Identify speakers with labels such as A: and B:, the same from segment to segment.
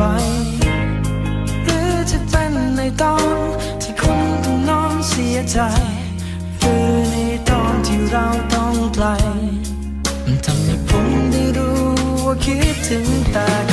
A: ไหวหรือจะเป็นในตอนที่คุณต้องนอนเสียใจ หรือในตอนที่เราต้องไกลทำให้ผมได้รู้ว่าคิดถึงแต่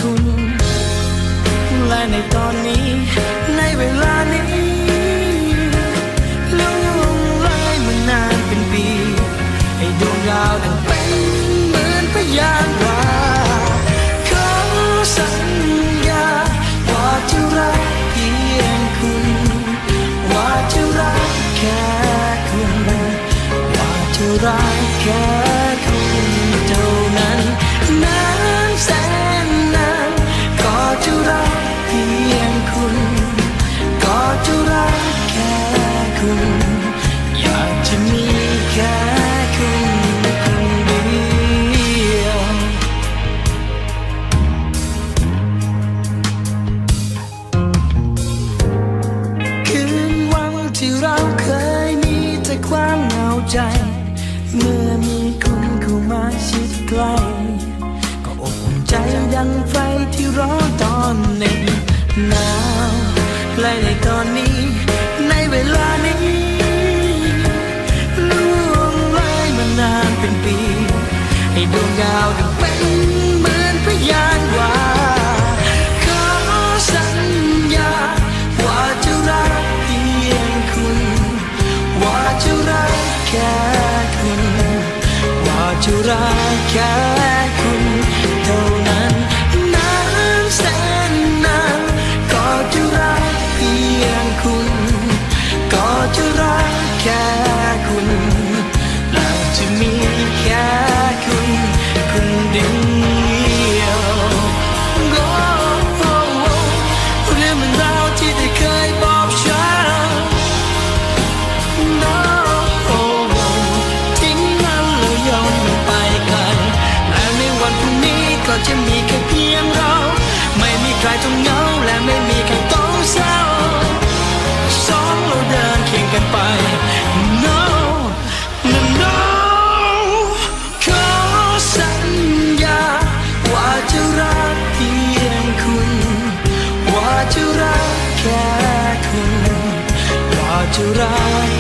A: ก็อบอุ่นใจดังไฟที่ร้อนตอนหนึ่งหนาวไล่ในตอนนี้ ในเวลานี้ล่วงเลยมานานเป็นปี ให้ดวงดาวดังเป็น จะรักแค่คุณเท่านั้นน้นแสนนานก็จะรักเพียงคุณ ก็จะรักแค่คุณหลัจะมี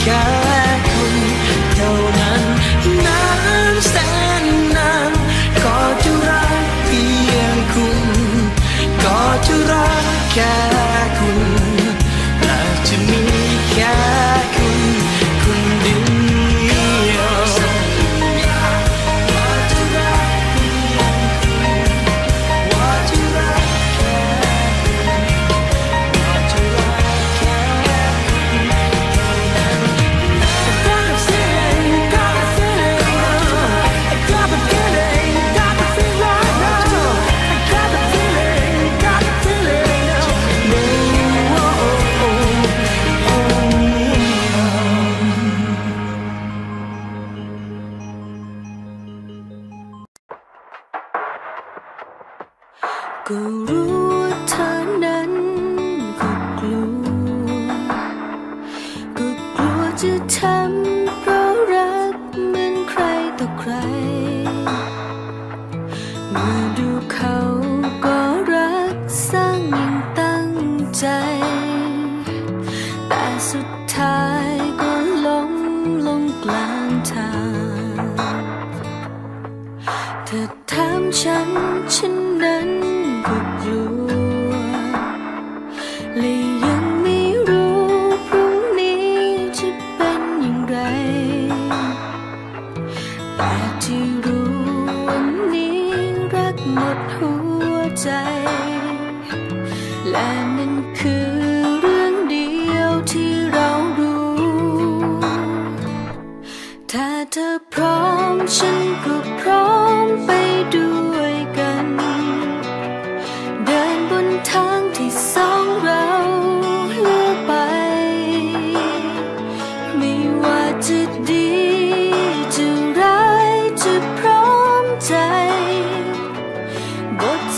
A: แค่คุณเท่านั้นนานแสนนาก็จะรักเพียงคุณก็จะรักแค่
B: ช้ำเพราะรักเหมือนใครต่อใคร เมื่อดูเขาก็รักสร้างยิ่งตั้งใจ และนั่นคือเรื่องเดียวที่เรารู้ ถ้าเธอพร้อมฉันก็พร้อมไปด้วยกัน เดินบนทาง